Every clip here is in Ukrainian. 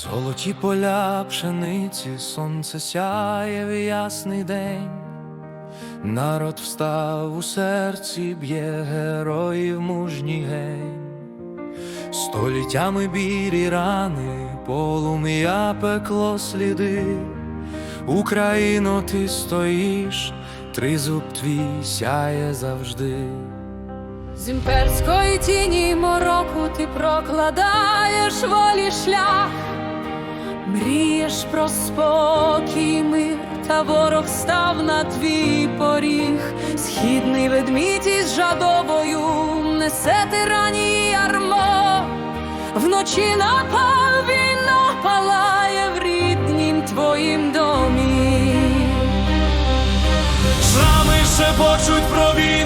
Золоті поля пшениці, сонце сяє в ясний день. Народ встав у серці, б'є героїв мужній гень. Століттями білі рани, полум'я пекло сліди. Україно, ти стоїш, тризуб твій сяє завжди. З імперської тіні мороку ти прокладаєш волі шлях, мрієш про спокій, мир, та ворог став на твій поріг. Східний ведмідь із жадобою несе тиранії ярмо, вночі напав війна палає в ріднім твоїм домі. Шрами шепочуть про війни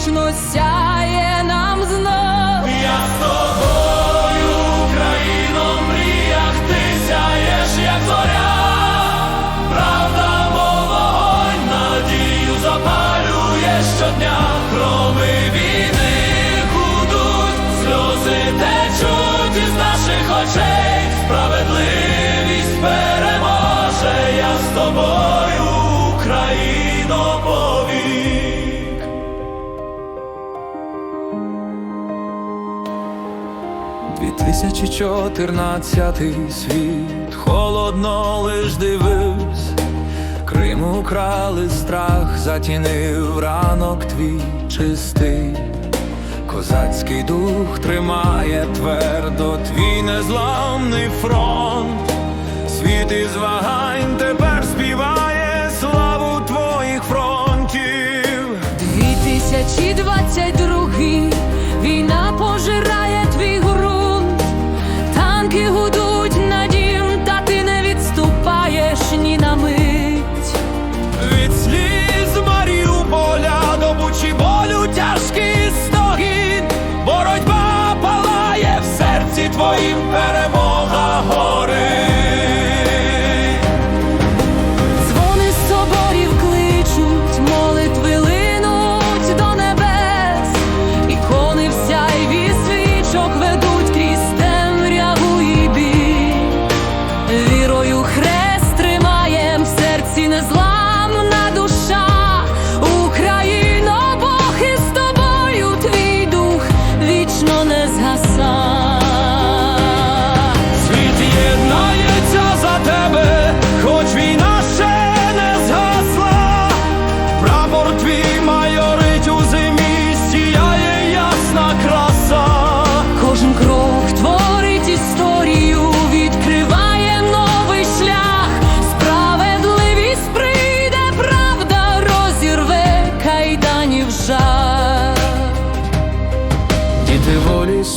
вічно сяє нам знов. Я з тобою, Україно, мріях ти сяєш, як зоря. Правда, мов вогонь, надію запалює щодня. Громи війни гудуть, сльози течуть із наших очей. Тисячі чотирнадцятий світ, холодно лиш дивився, Крим украли страх, затінив. Ранок твій чистий, козацький дух тримає твердо. Твій незламний фронт, світ із вагань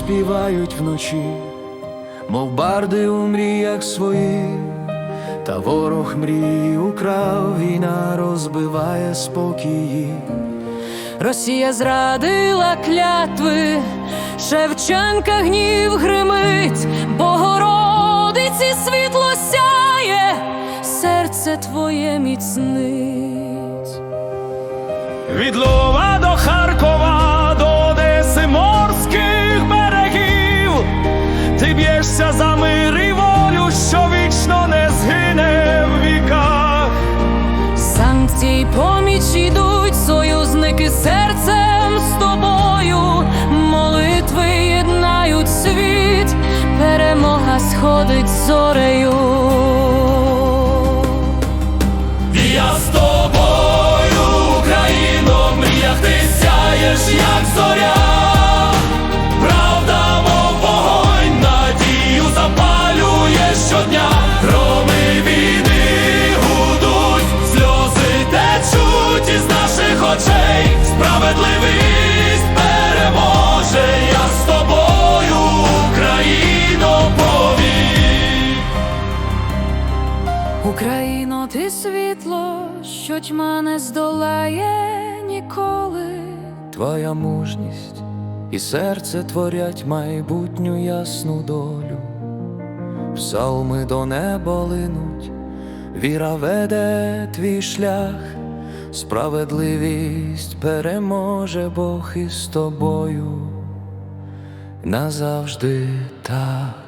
співають вночі, мов барди у мріях своїх, та ворог мрій украв, війна розбиває спокій. Росія зрадила клятви, Шевченка гнів гримить, Богородиці світло сяє, серце твоє міцнить. Від сходить зорею. Україно, ти світло, що тьма не здолає ніколи. Твоя мужність і серце творять майбутню ясну долю. Псалми до неба линуть, віра веде твій шлях, справедливість переможе Бог із тобою назавжди так.